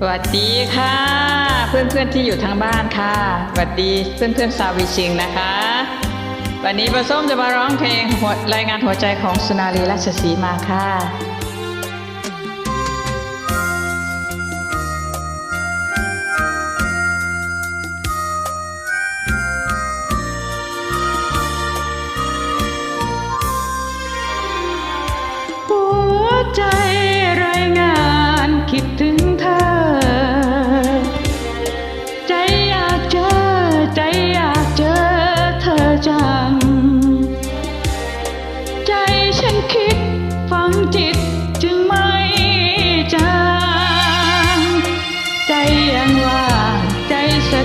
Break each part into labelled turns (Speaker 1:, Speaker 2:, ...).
Speaker 1: สวัสดีค่ะ เพื่อนๆที่อยู่ทางบ้านค่ะสวัสดีเพื่อนๆสาวิชิงนะคะ วันนี้ประส้มจะมาร้องเพลงรายงานหัวใจของสุนารีราชสีมาค่ะ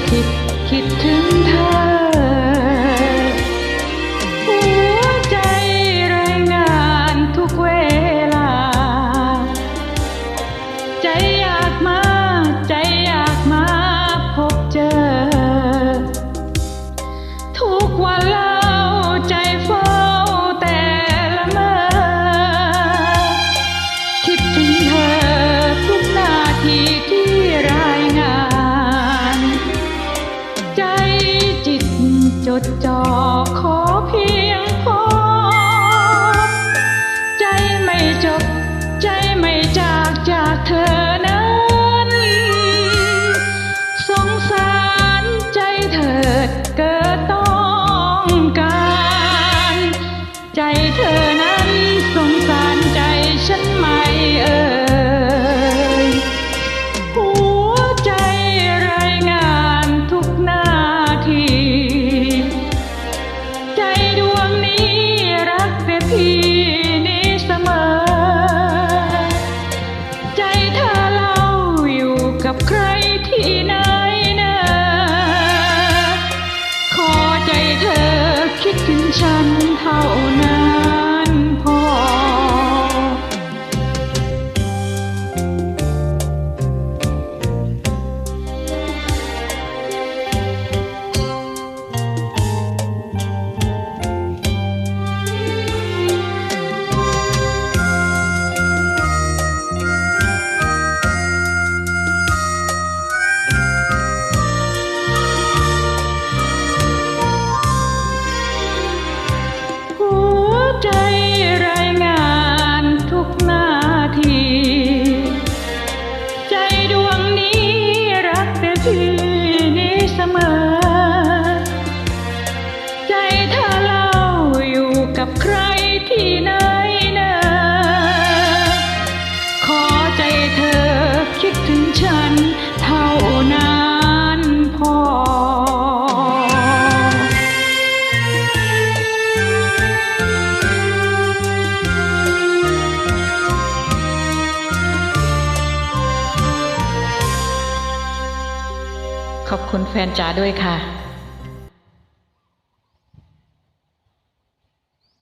Speaker 1: คิดคิดถึง 어쩌 Shan. ฉันเท่านั้นพอ ขอบคุณแฟนจ๋าด้วยค่ะ